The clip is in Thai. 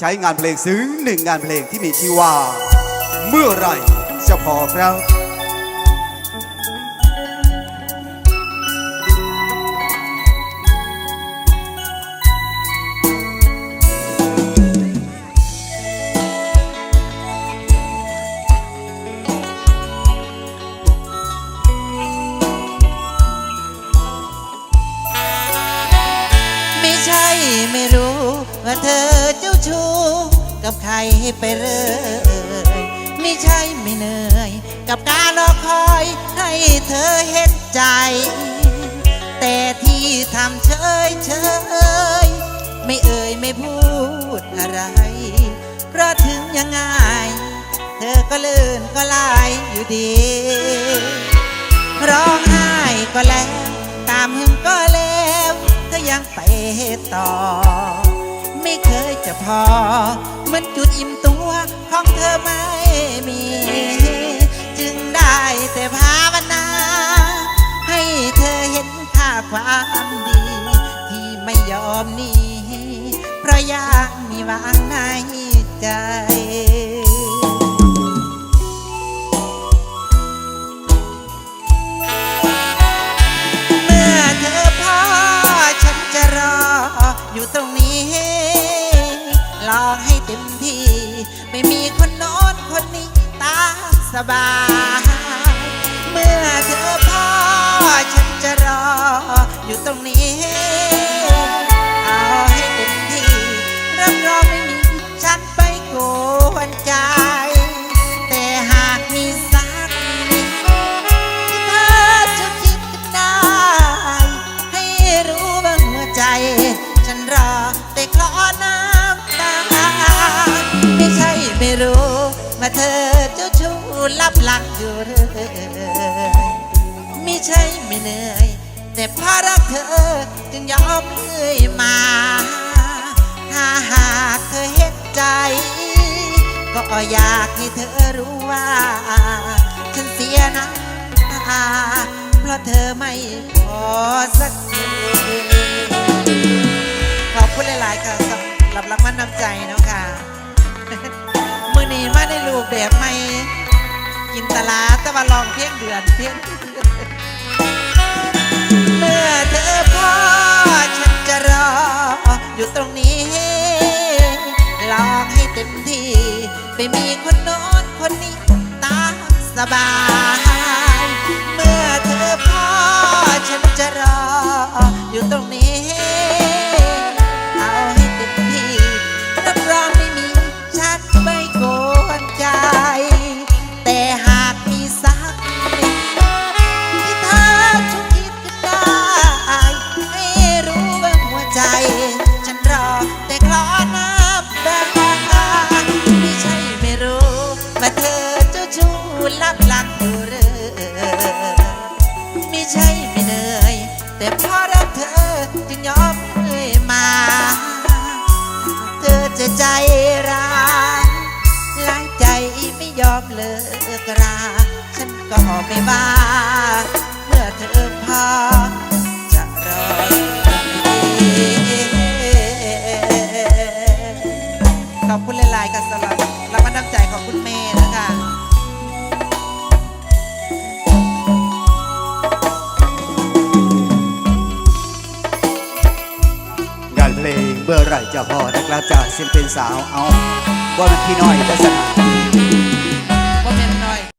ใช้งานเพลงซึ้งหนึ่งงานเพลงที่มีชื่อว่า เมื่อไรจะพอครับ ว่าเธอเจ้าชู้กับใครไปเลยไม่ใช่ไม่เหนื่อย กับการรอคอยให้เธอเห็นใจ แต่ที่ทำเฉยเฉยไม่เอ่ยไม่พูดอะไร เพราะถึงยังไง เธอก็เลื่นก็ลายอยู่ดีร้องไห้ก็แล้ว ตามหึงก็แล้ว เธอยังไปต่อ ไม่เคยจะพอ เหมือนจุดอิ่มตัวของเธอไม่มี จึงได้แต่ภาวนา ให้เธอเห็นค่าความดี ที่ไม่ยอมหนีเพราะยังมีวางในใจ สบาย เมื่อเธอพ่อฉันจะรออยู่ตรงนี้ เอาให้เต็มที่รับรองไม่มีฉันไปโกวนใจ แต่หากมีสักนิดเธอจะคิดได้ ให้รู้ว่าหัวใจ ฉันรอแต่คลอน้ำตาไม่ใช่ไม่รู้มาเธอเจ้า ลับหลังอยู่เรื่อยไม่ใช่ไม่เหนื่อย แต่เพราะรักเธอจึงยอมเลื่อยมาถ้าหากเธอเห็นใจ ก็อยากให้เธอรู้ว่า ฉันเสียน้ำตาเพราะเธอไม่พอสักทีขอบคุณหลาย ๆ ค่ะสำหรับรางวัลน้ำใจเนาะค่ะ มือนี้มาในรูปแบบ ว่าลองเพียงเดือนเพียงเดือนเมื่อเธอพอฉันจะรอ อยู่ตรงนี้ ลองให้เต็มที่ ไปมีคนโน้นคนนี้ตามสบาย ลับหลักอยู่เรื่อยไม่ใช่ไม่เหนื่อยแต่เพราะรักเธอจึงยอมเลื่อยมา เธอจะใจร้ายหลายใจไม่ยอมเลิกรา ฉันก็ไม่ว่า เมื่อเธอพอ เพลงเมื่อไรจะพอนะครับจากศิลปินสาวเอาว่าเป็นพี่น้อยทัศนะ